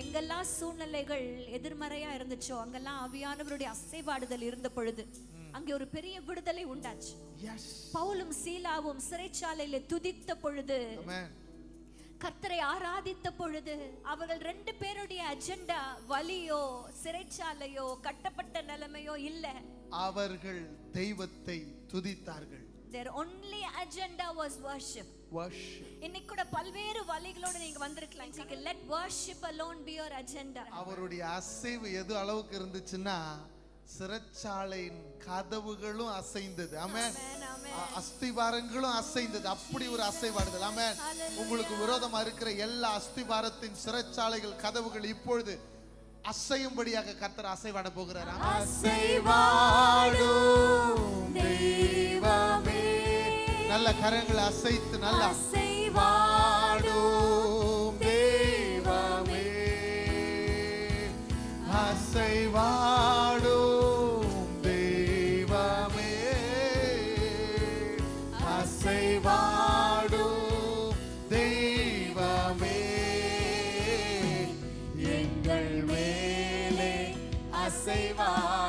எங்கெல்லாம் சூழ்நிலைகள் எதிர்மறையா இருந்துச்சோ அங்கெல்லாம் ஆவியானவருடைய அசைவாடுதல் இருந்த பொழுது அங்கே ஒரு பெரிய விடுதலை உண்டாச்சு. பவுலும் சீலாவும் சிறைச்சாலையில துதித்த பொழுது கர்த்தரை ஆராதித்த பொழுது அவர்கள் ரெண்டு பேருடைய அஜெண்டா வலியோ சிறைச்சாலையோ கட்டப்பட்ட நிலைமையோ இல்ல. அவர்கள் தெய்வத்தை துதித்தார்கள். Their only agenda was worship. Worship. இன்னைக்கு கூட பல்வேறு வழிகளோட நீங்க வந்திருக்கலாம். நீங்க let worship alone be your agenda. அவருடைய அசைவு எது அளவுக்கு இருந்துச்சுன்னா சிறைச்சாலையின் கதவுகளும் அசைந்தது. ஆமென். Amen, amen. அ- அஸ்திவாரங்களும் அசைந்தது. அப்படி ஒரு அசைவாடுதல். ஆமென். உங்களுக்கு விரோதமா இருக்கிற எல்லா அஸ்திவாரத்தின் சிறைச்சாலைகள் கதவுகள் இப்பொழுது அசையும்படியாக கர்த்தர் அசைவாட போகிறார். ஆமென். நல்ல கரங்களை அசைத்து நல்லா அசைவாடும் தெய்வமே அசைவாடும் தெய்வமே அசைவாடும் தெய்வமே எங்கள் மேலே அசைவாடும்